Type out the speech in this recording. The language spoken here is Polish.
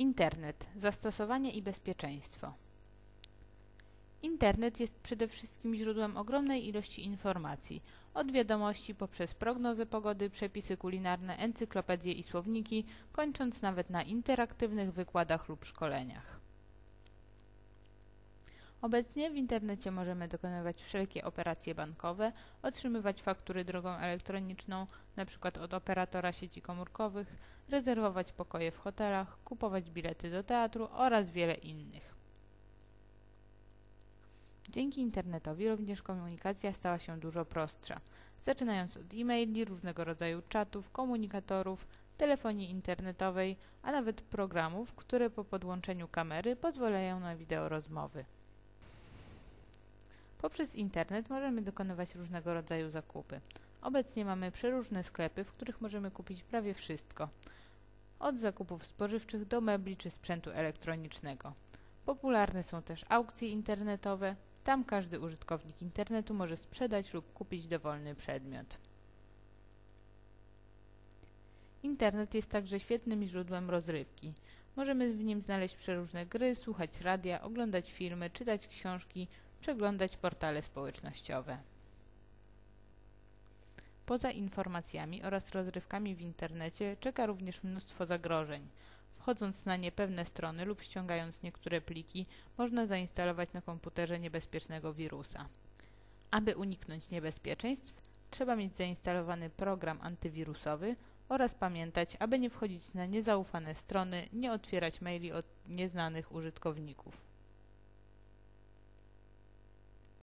Internet. Zastosowanie i bezpieczeństwo. Internet jest przede wszystkim źródłem ogromnej ilości informacji, od wiadomości poprzez prognozę pogody, przepisy kulinarne, encyklopedie i słowniki, kończąc nawet na interaktywnych wykładach lub szkoleniach. Obecnie w internecie możemy dokonywać wszelkie operacje bankowe, otrzymywać faktury drogą elektroniczną, np. od operatora sieci komórkowych, rezerwować pokoje w hotelach, kupować bilety do teatru oraz wiele innych. Dzięki internetowi również komunikacja stała się dużo prostsza, zaczynając od e-maili, różnego rodzaju czatów, komunikatorów, telefonii internetowej, a nawet programów, które po podłączeniu kamery pozwalają na wideorozmowy. Poprzez internet możemy dokonywać różnego rodzaju zakupy. Obecnie mamy przeróżne sklepy, w których możemy kupić prawie wszystko. Od zakupów spożywczych do mebli czy sprzętu elektronicznego. Popularne są też aukcje internetowe. Tam każdy użytkownik internetu może sprzedać lub kupić dowolny przedmiot. Internet jest także świetnym źródłem rozrywki. Możemy w nim znaleźć przeróżne gry, słuchać radia, oglądać filmy, czytać książki, przeglądać portale społecznościowe. Poza informacjami oraz rozrywkami w internecie czeka również mnóstwo zagrożeń. Wchodząc na niepewne strony lub ściągając niektóre pliki, można zainstalować na komputerze niebezpiecznego wirusa. Aby uniknąć niebezpieczeństw, trzeba mieć zainstalowany program antywirusowy oraz pamiętać, aby nie wchodzić na niezaufane strony, nie otwierać maili od nieznanych użytkowników.